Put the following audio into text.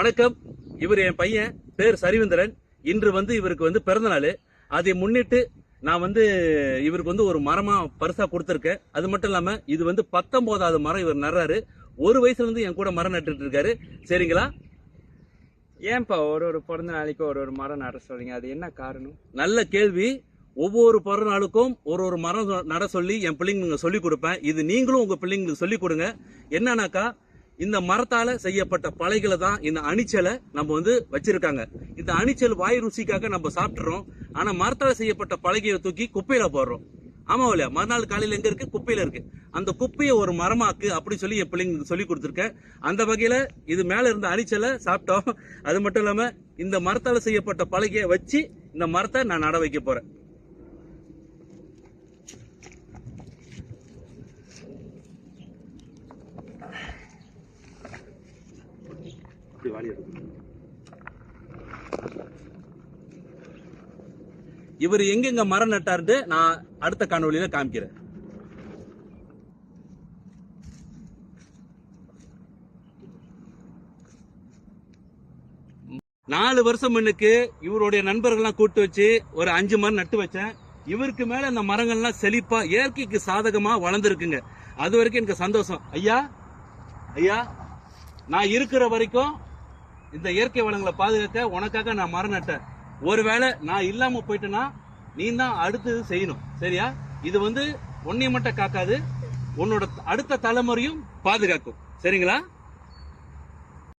வணக்கம். இவர் என் பையன் பேர் சரிவேந்திரன். இன்று வந்து இவருக்கு வந்து பிறந்த நாள் அதை முன்னிட்டு நான் வந்து இவருக்கு வந்து ஒரு மரமா பரிசா கொடுத்துருக்கேன். அது மட்டும் இல்லாம இது வந்து பத்தொன்பதாவது மரம் இவர் நடுறாரு. ஒரு வயசுல இருந்து என் கூட மரம் நட்டுட்டு இருக்காரு. சரிங்களா? ஏன்பா ஒரு ஒரு பிறந்த நாளைக்கு ஒரு ஒரு மரம் நட சொல்றீங்க? அது என்ன காரணம்? நல்ல கேள்வி. ஒவ்வொரு பிறந்த நாளுக்கும் ஒரு ஒரு மரம் நட சொல்லி என் பிள்ளைங்களுக்கு சொல்லி கொடுப்பேன். இது நீங்களும் உங்க பிள்ளைங்களுக்கு சொல்லி கொடுங்க. என்னன்னாக்கா இந்த மரத்தால செய்யப்பட்ட பலைகளை தான் இந்த அணிச்சலை நம்ம வந்து வச்சிருக்காங்க. இந்த அணிச்சல் வாய் ருசிக்காக நம்ம சாப்பிட்றோம் ஆனா மரத்தால செய்யப்பட்ட பலகையை தூக்கி குப்பையில போடுறோம். ஆமா இல்லையா மறுநாள் காலையில் எங்க இருக்கு? குப்பையில இருக்கு. அந்த குப்பையை ஒரு மரமாக்கு அப்படி சொல்லி என் பிள்ளைங்களுக்கு சொல்லி கொடுத்துருக்கேன் அந்த வகையில இது மேல இருந்த அணிச்சலை சாப்பிட்டோம். அது மட்டும் இல்லாம இந்த மரத்தால செய்யப்பட்ட பலகையை வச்சு இந்த மரத்தை நான் நட வைக்க போறேன். இப்படி வாளி எடுக்கணும். இவர் எங்கெங்க மரம் நட்டார்ட்டு நான் அடுத்த காணொலியில காமிக்கிறேன். நாலு வருஷம் முன்னுக்கு இவருடைய நண்பர்கள்லாம் கூட்டு வச்சு ஒரு அஞ்சு மரம் நட்டு வச்சேன். இவருக்கு மேல இந்த மரங்கள்லாம் செழிப்பா இயற்கைக்கு சாதகமா வளர்ந்துருக்குங்க. அது வரைக்கும் எனக்கு சந்தோஷம். ஐயா ஐயா நான் இருக்கிற வரைக்கும் இந்த இயற்கை வளங்களை பாதுகாக்க உனக்காக நான் மரம் நட்டேன். ஒருவேளை நான் இல்லாம போயிட்டேன்னா நீ தான் அடுத்தது செய்யணும். சரியா? இது வந்து உன்னை மட்டும் காக்காது உன்னோட அடுத்த தலைமுறையும் பாதுகாக்கும். சரிங்களா?